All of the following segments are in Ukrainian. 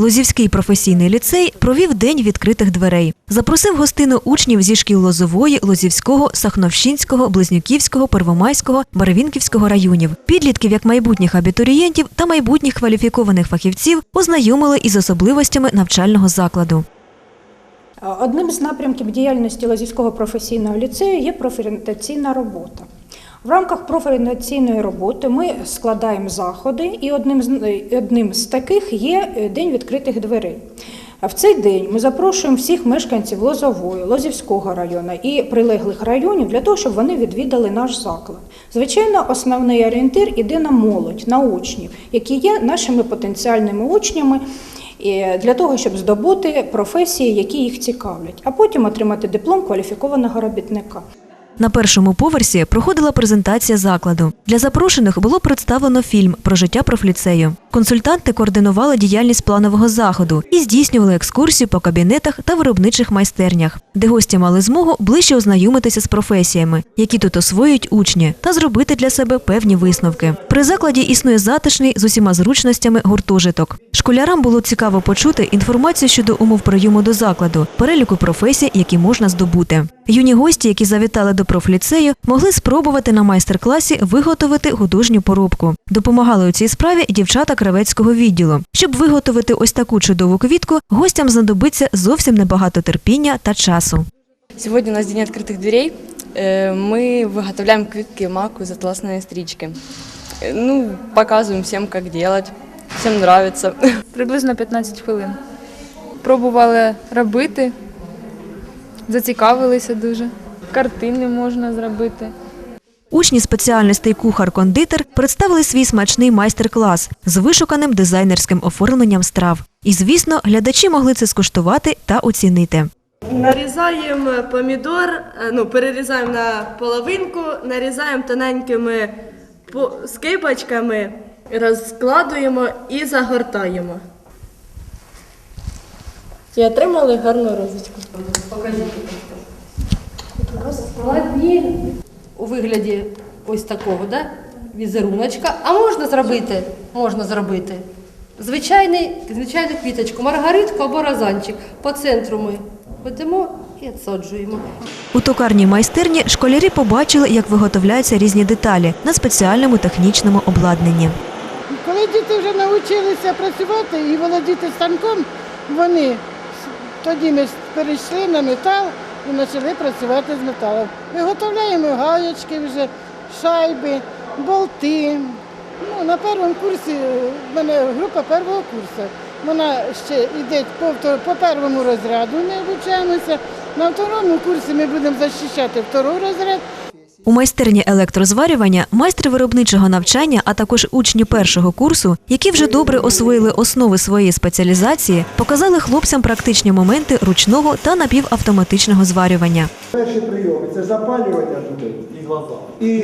Лозівський професійний ліцей провів день відкритих дверей. Запросив гостину учнів зі шкіл Лозової, Лозівського, Сахновщинського, Близнюківського, Первомайського, Барвінківського районів. Підлітків як майбутніх абітурієнтів та майбутніх кваліфікованих фахівців ознайомили із особливостями навчального закладу. Одним з напрямків діяльності Лазівського професійного ліцею є профорієнтаційна робота. В рамках профорієнтаційної роботи ми складаємо заходи, і одним з, одним з таких є е, День відкритих дверей. В цей день ми запрошуємо всіх мешканців Лозової, Лозівського району і прилеглих районів для того, щоб вони відвідали наш заклад. Звичайно, основний орієнтир іде на молодь, на учнів, які є нашими потенціальними учнями і для того, щоб здобути професії, які їх цікавлять, а потім отримати диплом кваліфікованого робітника. На першому поверсі проходила презентація закладу. Для запрошених було представлено фільм про життя профліцею. Консультанти координували діяльність планового заходу і здійснювали екскурсію по кабінетах та виробничих майстернях, де гості мали змогу ближче ознайомитися з професіями, які тут освоюють учні, та зробити для себе певні висновки. При закладі існує затишний з усіма зручностями гуртожиток. Школярам було цікаво почути інформацію щодо умов прийому до закладу, переліку професій, які можна здобути. Юні гості, які завітали до профліцею, могли спробувати на майстер-класі виготовити художню поробку. Допомагали у цій справі дівчата кравецького відділу. Щоб виготовити ось таку чудову квітку, гостям знадобиться зовсім небагато терпіння та часу. Сегодня у нас день открытых дверей. Э, Мы выготовляем квитки маку из атласной стрички. Э, Ну, показываем всем, как делать. Всем нравится. приблизно 15 хвилин. Пробували робити, зацікавилися дуже. Картини можна зробити. Учні спеціальностей кухар-кондитер представили свій смачний майстер-клас з вишуканим дизайнерським оформленням страв. І, звісно, глядачі могли це скуштувати та оцінити. Нарізаємо помідор, е, ну, перерізаємо на половинку, нарізаємо тоненькими скибочками, розкладуємо і загортаємо. Чи отримали гарну розочку? складні у вигляді ось такого, да? візеруночка. А можна зробити? Можна зробити. Звичайний, звичайну квіточку, маргаритку або розанчик. По центру ми ведемо і відсаджуємо. У токарній майстерні школярі побачили, як виготовляються різні деталі на спеціальному технічному обладнанні. Коли діти вже навчилися працювати і володіти станком, вони тоді ми перейшли на метал і почали працювати з металом. Виготовляємо гаєчки вже, шайби, болти. Ну, на першому курсі е, в мене група першого курсу. Вона ще йде по, по першому розряду, ми навчаємося. На второму курсі ми будемо захищати второй розряд. У майстерні електрозварювання майстри виробничого навчання, а також учні першого курсу, які вже добре освоїли основи своєї спеціалізації, показали хлопцям практичні моменти ручного та напівавтоматичного зварювання. Перші прийоми це запалювання дуги і глаза. І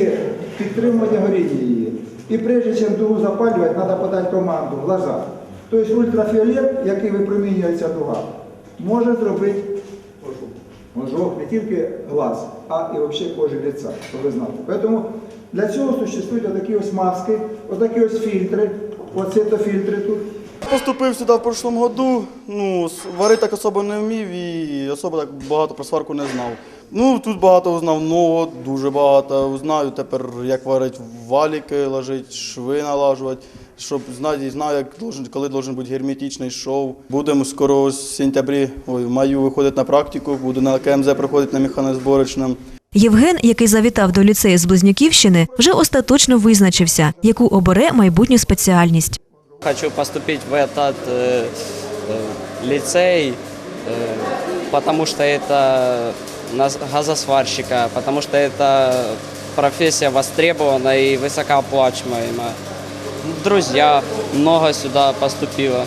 підтримування горіння її. І прежде чим дугу запалювати, треба подати команду в глаза. Тобто ультрафіолет, який випромінюється дуга, може зробити ожог не тільки глаз, а і взагалі кожі лиця, щоб ви знали. Тому для цього существують отакі ось маски, отакі ось фільтри, оцетофільтри тут. Поступив сюди в прошлому году, ну, варити так особо не вмів і особо так багато про сварку не знав. Ну, тут багато узнав нового, дуже багато знаю тепер, як варить валіки, ложить, шви налажувати, щоб знати, знаю, як должен, коли должен бути герметичний шов. Будемо скоро в сентябрі, ой, в маю виходити на практику, буду на КМЗ проходити на механозборочному. Євген, який завітав до ліцею з Близнюківщини, вже остаточно визначився, яку обере майбутню спеціальність. Хочу поступить в этот э, э, лицей, э, потому что это газосварщика, потому что это профессия востребована и высокооплачиваемая. Друзья много сюда поступило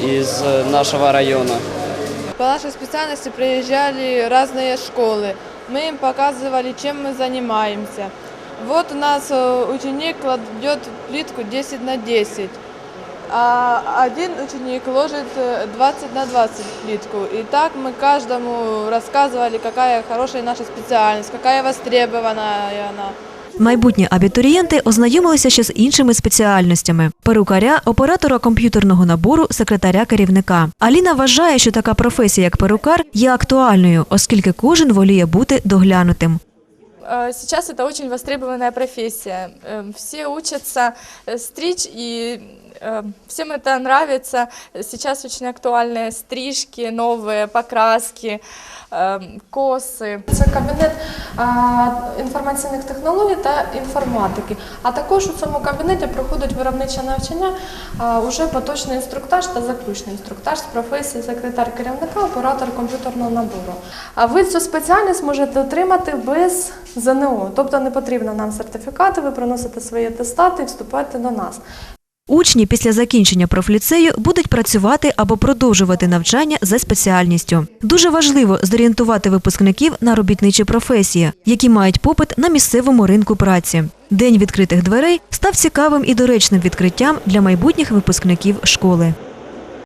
из э, нашего района. По нашей специальности приезжали разные школы. Мы им показывали, чем мы занимаемся. Вот у нас э, ученик кладет плитку 10 на 10, а один ученик ложит э, 20 на 20 плитку. И так мы каждому рассказывали, какая хорошая наша специальность, какая востребованная она. Майбутні абітурієнти ознайомилися ще з іншими спеціальностями: перукаря, оператора комп'ютерного набору, секретаря керівника. Аліна вважає, що така професія, як перукар, є актуальною, оскільки кожен воліє бути доглянутим. Э, Сейчас это очень востребованная профессия. Э, Все учатся э, стричь, и э, всем это нравится. Сейчас очень актуальные стрижки, новые покраски, э, косы. Це кабінет а, інформаційних технологій та інформатики. А також у цьому кабінеті проходить виробниче навчання, а, уже поточний інструктаж та заключний інструктаж з професії секретар керівника, оператор комп'ютерного набору. А ви цю спеціальність можете отримати без ЗНО, тобто не потрібно нам сертифікати, ви приносите свої атестати і вступаєте до нас. Учні після закінчення профліцею будуть працювати або продовжувати навчання за спеціальністю. Дуже важливо зорієнтувати випускників на робітничі професії, які мають попит на місцевому ринку праці. День відкритих дверей став цікавим і доречним відкриттям для майбутніх випускників школи.